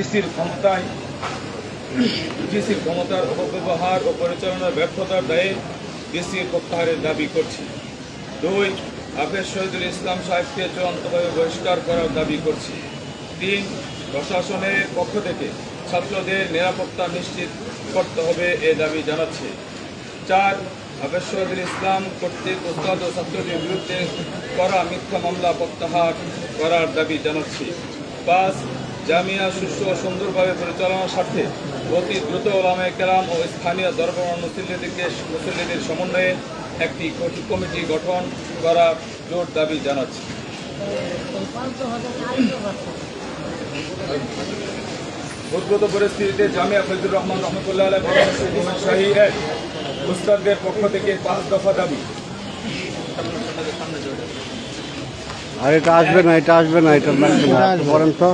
ডিসির ক্ষমতায় ডিসির ক্ষমতার অপব্যবহার ও পরিচালনার ব্যর্থতার দায়ে ডিসির প্রত্যাহারের দাবি করছি। দুই, হাফেজ শহীদুল ইসলাম সাহেবকে চূড়ান্তভাবে বহিষ্কার করার দাবি করছি। তিন, প্রশাসনের পক্ষ থেকে ছাত্রদের নিরাপত্তা নিশ্চিত করতে হবে এ দাবি জানাচ্ছি। চার, হাফেজ শহীদুল ইসলাম কর্তৃক উস্তাদ ও ছাত্রদের বিরুদ্ধে করা মিথ্যা মামলা প্রত্যাহার করার দাবি জানাচ্ছি। পাঁচ জামিয়া সুষ্ঠু ও সুন্দরভাবে পরিচালনার স্বার্থে অতি দ্রুত ওলামে কেরাম ও স্থানীয় দরবার মুসল্লিদেরকে মুসল্লিদের সমন্বয়ে একটি কমিটি গঠন করা জোর দাবি জানাচ্ছি। উদ্ভূত পরিস্থিতিতে জামিয়া ফজলুর রহমান রহমতুল্লাহ শাহী এক পক্ষ থেকে পাঁচ দফা দাবি। আর এটা আসবে না এটা আসবে না এটা লাগবে না। বলেন তো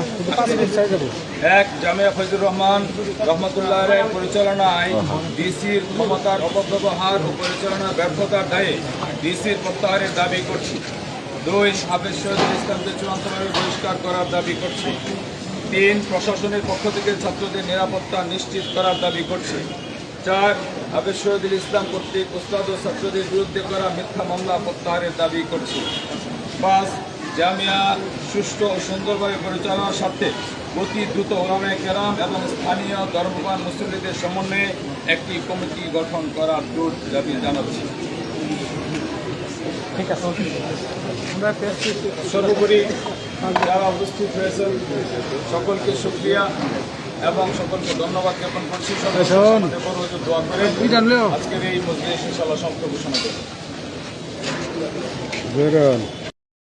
এক জামিয়া ফজলুর রহমান রহমতুল্লাহ এর পরিচালনায় ডিসির ক্ষমতার অপব্যবহার ও পরিচালনার ব্যর্থতার দায়ে ডিসির প্রত্যাহারের দাবি করছি। দুই হাফেজ শহীদুল ইসলামকে চূড়ান্তভাবে বহিষ্কার করার দাবি করছি। তিন প্রশাসনের পক্ষ থেকে ছাত্রদের নিরাপত্তা নিশ্চিত করার দাবি করছি। চার হাফেজ শহীদুল ইসলাম কর্তৃক উস্তাদ ও ছাত্রদের বিরুদ্ধে করা মিথ্যা মামলা প্রত্যাহারের দাবি করছি। পাঁচ জামিয়া সুষ্ঠু ও সুন্দরভাবে পরিচালনার স্বার্থে অতি দ্রুত ওলামে কেরাম এবং স্থানীয় ধর্মবান মুসল্লিদের সমন্বয়ে একটি কমিটি গঠন করার জোর দাবি জানাচ্ছি। সর্বোপরি যারা উপস্থিত হয়েছেন সকলকে সুক্রিয়া এবং সকলকে ধন্যবাদ জ্ঞাপন করছি। দোয়া করে আজকের এই মজলিস ইনশাআল্লাহ সমাপ্ত ঘোষণা করি বেরোন।